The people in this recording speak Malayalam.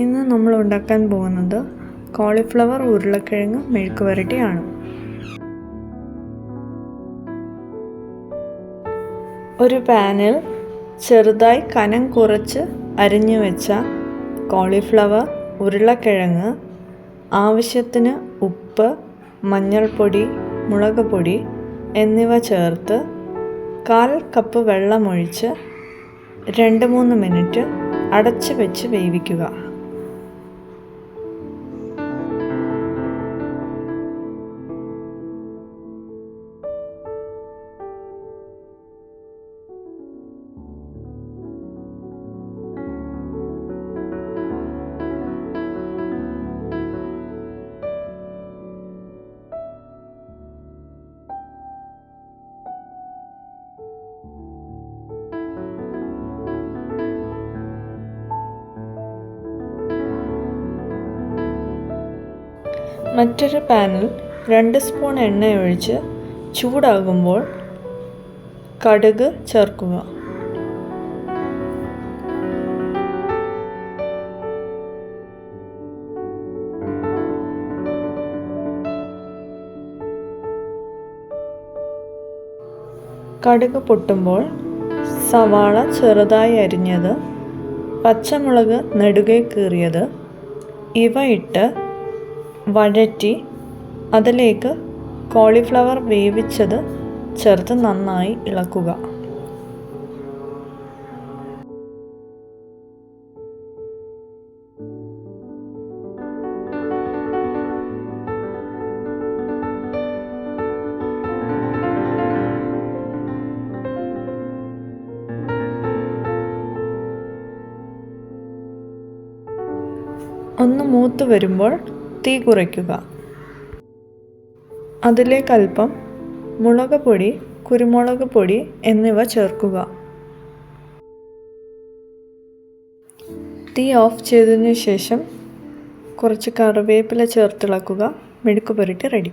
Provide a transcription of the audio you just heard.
ഇന്ന് നമ്മൾ ഉണ്ടാക്കാൻ പോകുന്നത് കോളിഫ്ലവർ ഉരുളക്കിഴങ്ങ് മെഴുക്ക് വരട്ടിയാണ്. ഒരു പാനിൽ ചെറുതായി കനം കുറച്ച് അരിഞ്ഞു വെച്ച കോളിഫ്ലവർ ഉരുളക്കിഴങ്ങ് ആവശ്യത്തിന് ഉപ്പ് മഞ്ഞൾപ്പൊടി മുളക് പൊടി എന്നിവ ചേർത്ത് കാൽ കപ്പ് വെള്ളമൊഴിച്ച് രണ്ട് മൂന്ന് മിനിറ്റ് അടച്ചു വെച്ച് വേവിക്കുക. മറ്റൊരു പാനിൽ രണ്ട് സ്പൂൺ എണ്ണ ഒഴിച്ച് ചൂടാകുമ്പോൾ കടുക് ചേർക്കുക. കടുക് പൊട്ടുമ്പോൾ സവാള ചെറുതായി അരിഞ്ഞത് പച്ചമുളക് നെടുകെ കീറിയത് ഇവ ഇട്ട് വഴറ്റി അതിലേക്ക് കോളിഫ്ലവർ വേവിച്ചത് ചേർത്ത് നന്നായി ഇളക്കുക. ഒന്ന് മൂത്ത് വരുമ്പോൾ തീ കുറയ്ക്കുക. അതിലേക്ക് അല്പം മുളക് പൊടി കുരുമുളക് പൊടി എന്നിവ ചേർക്കുക. തീ ഓഫ് ചെയ്തതിന് ശേഷം കുറച്ച് കറിവേപ്പില ചേർത്തിളക്കുക. മെഴുക്ക് പുരട്ടി റെഡി.